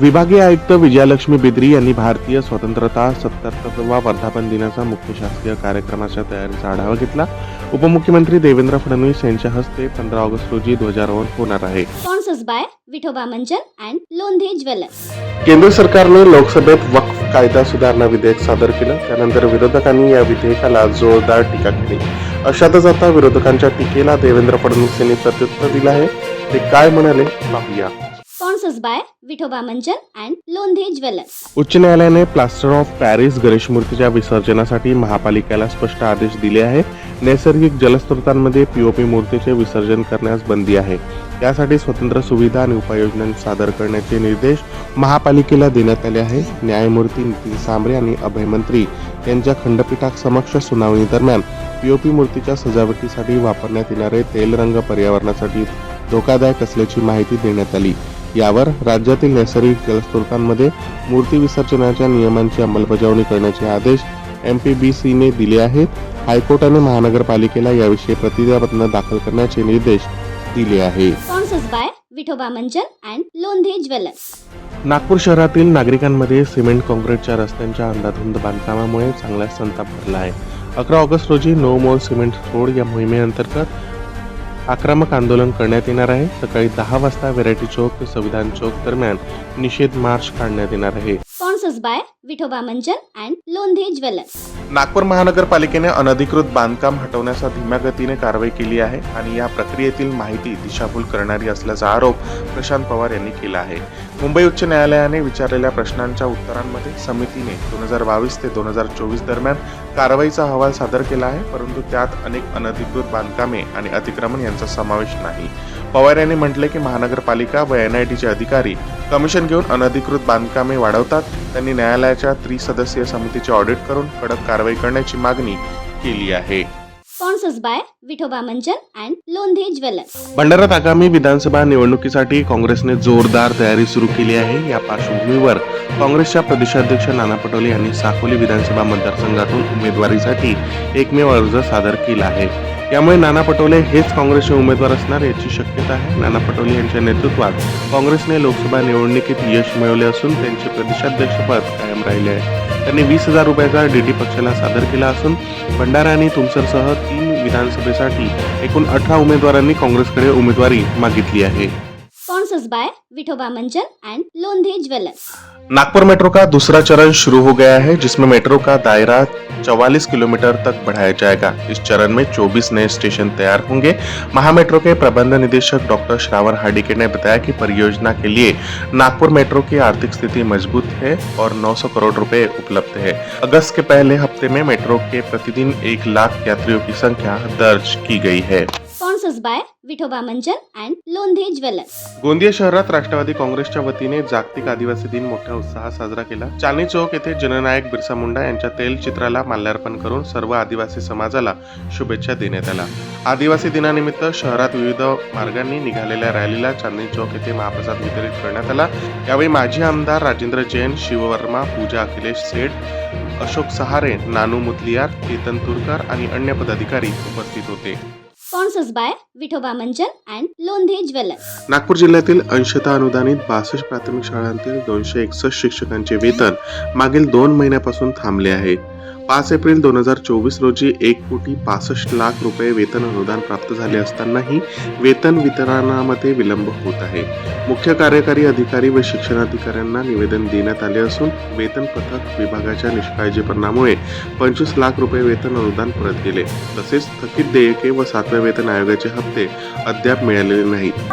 विभागीय आयुक्त विजयालक्ष्मी बिद्री यांनी भारतीय स्वतंत्रता सत्तरवा वर्धापन दिनाचा मुख्य शासकीय कार्यक्रमाच्या तयारीचा आढावा घेतला. उपमुख्यमंत्री देवेंद्र फडणवीस यांच्या हस्ते पंधरा ऑगस्ट रोजी ध्वजारोहण होणार आहे. केंद्र सरकारने लोकसभेत वक्फ कायदा सुधारणा विधेयक सादर केलं. त्यानंतर विरोधकांनी या विधेयकाला जोरदार टीका केली. अशातच आता विरोधकांच्या टीकेला देवेंद्र फडणवीस यांनी प्रत्युत्तर दिलं आहे. ते काय म्हणाले पाहूया. Sponsors by Vithoba Manjan and Londhe jewellers उच्च न्यायालयाने प्लास्टर ऑफ पॅरिस गणेश मूर्तीच्या विसर्जनासाठी महापालिकेला स्पष्ट आदेश दिले आहे. नैसर्गिक जलस्रोतांमध्ये पीओपी मूर्तीचे विसर्जन करण्यास बंदी आहे. यासाठी स्वतंत्र सुविधा आणि उपाययोजना सादर करण्याचे निर्देश महापालिकेला देण्यात आले आहे. न्यायमूर्ती नितीन सांबरे आणि अभयमंत्री यांच्या खंडपीठासमक्ष सुनावणी दरम्यान पीओपी मूर्तीच्या सजावटीसाठी वापरण्यात येणारे तेलरंग पर्यावरणासाठी धोकादायक असल्याची माहिती देण्यात आली. यावर राज्यातील नैसर्गिक जलस्रोतांमध्ये मूर्ती विसर्जनाच्या नियमांची अंमलबजावणी करण्याचे आदेश एमपीबीसीने दिले आहेत. हायकोर्टाने महानगरपालिकेला याविषयी प्रतिज्ञापत्र दाखल करण्याचे निर्देश दिले आहेत. नागपूर शहरातील नागरिकांमध्ये सिमेंट काँक्रीटच्या रस्त्यांच्या अंधाधुंद बांधकामामुळे चांगला संताप भरला आहे. अकरा ऑगस्ट रोजी नो मोर सिमेंट रोड या मोहिमेअंतर्गत आक्रमक आंदोलन करण्यात येणार आहे. सकाळी दहा वाजता व्हेरायटी चौक ते संविधान चौक दरम्यान निषेध मार्च काढण्यात येणार आहे. स्पॉन्सर्स बाय विठोबा मंजन अँड लोंधे ज्वेलर्स. नागपूर महानगरपालिकेने अनधिकृत बांधकाम हटवण्याचा धीम्या गतीने कारवाई केली आहे आणि या प्रक्रियेतील माहिती दिशाभूल करणारी असल्याचा आरोप प्रशांत पवार यांनी केला आहे. मुंबई उच्च न्यायालयाने विचारलेल्या प्रश्नांच्या उत्तरांमध्ये समितीने दोन हजार बावीस ते दोन हजार चोवीस दरम्यान कारवाईचा अहवाल सादर केला आहे परंतु त्यात अनेक अनधिकृत बांधकामे आणि अतिक्रमण यांचा समावेश नाही. पवार यांनी म्हटले की महानगरपालिका व एनआयटीचे अधिकारी कमिशन घेऊन अनधिकृत बांधकामे वाढवतात. त्यांनी न्यायालयाच्या त्रिसदस्यीय समितीचे ऑडिट करून कडक कारवाई करण्याची मागणी केली आहे. Vithoba Manjan and Londhe Jewelers. भंडाऱ्यात आगामी विधानसभा निवडणुकीसाठी काँग्रेसने जोरदार तयारी सुरू केली आहे. या पार्श्वभूमीवर काँग्रेसच्या प्रदेशाध्यक्ष नाना पटोले यांनी साकोली विधानसभा मतदारसंघातून उमेदवारीसाठी एकमेव अर्ज सादर केला आहे. यामुळे नाना पटोले हेच काँग्रेसचे उमेदवार असणार याची शक्यता आहे. नाना पटोले यांच्या नेतृत्वात काँग्रेसने लोकसभा निवडणुकीत यश मिळवले असून त्यांचे प्रदेशाध्यक्षपद कायम राहिले आहे. त्यांनी वीस हजार रुपयाचा डीडी पक्षाला सादर केला असून भंडारा आणि तुमसरसह तीन विधानसभेसाठी एकूण अठरा उमेदवारांनी काँग्रेसकडे उमेदवारी मागितली आहे. Jewelers. नागपुर मेट्रो का दूसरा चरण शुरू हो गया है जिसमें मेट्रो का दायरा 44 किलोमीटर तक बढ़ाया जाएगा। इस चरण में 24 नए स्टेशन तैयार होंगे। महामेट्रो के प्रबंध निदेशक डॉक्टर श्रावण हार्डिके ने बताया कि परियोजना के लिए नागपुर मेट्रो की आर्थिक स्थिति मज़बूत है और 900 करोड़ रुपए उपलब्ध है। अगस्त के पहले हफ़्ते में मेट्रो के प्रतिदिन एक लाख यात्रियों की संख्या दर्ज की गई है। Sponsors by Vithoba Manjan and Londhe jewellers Gondia शहरात राष्ट्रवादी काँग्रेसच्या वतीने जागतिक आदिवासी दिन मोठ्या उत्साहात साजरा केला. चांदणी चौक येथे जननायक बिरसा मुंडा यांच्या तैलचित्राला माल्यार्पण करून सर्व आदिवासी समाजाला शुभेच्छा देण्यात आल्या. आदिवासी दिनानिमित्त शहरात विविध मार्गांनी निघालेल्या रॅलीला चांदणी चौक येथे महाप्रसाद वितरित करण्यात आला. यावेळी माजी आमदार राजेंद्र जैन शिववर्मा पूजा अखिलेश सेठ अशोक सहारे नानू मुतलियार केतन तुरकर आणि अन्य पदाधिकारी उपस्थित होते. स्पॉन्सर्स बाय विठोबा मंजन अँड लोंधे ज्वेलर्स नागपूर जिल्ह्यातील अंशतः अनुदानित बासष्ट प्राथमिक शाळांतील दोनशे एकसष्ट शिक्षकांचे वेतन मागील दोन महिन्यापासून थांबले आहे. पाच एप्रिल दोन हजार चोवीस रोजी एक कोटी पासष्ट लाख रुपये वेतन अनुदान प्राप्त झाले असतानाही वेतन वितरणामध्ये विलंब होत आहे. मुख्य कार्यकारी अधिकारी व शिक्षणाधिकाऱ्यांना निवेदन देण्यात आले असून वेतन पथक विभागाच्या निष्काळजीपणामुळे पंचवीस लाख रुपये वेतन अनुदान परत गेले. तसेच थकीत देयके व सातव्या वेतन आयोगाचे हप्ते अद्याप मिळालेले नाहीत.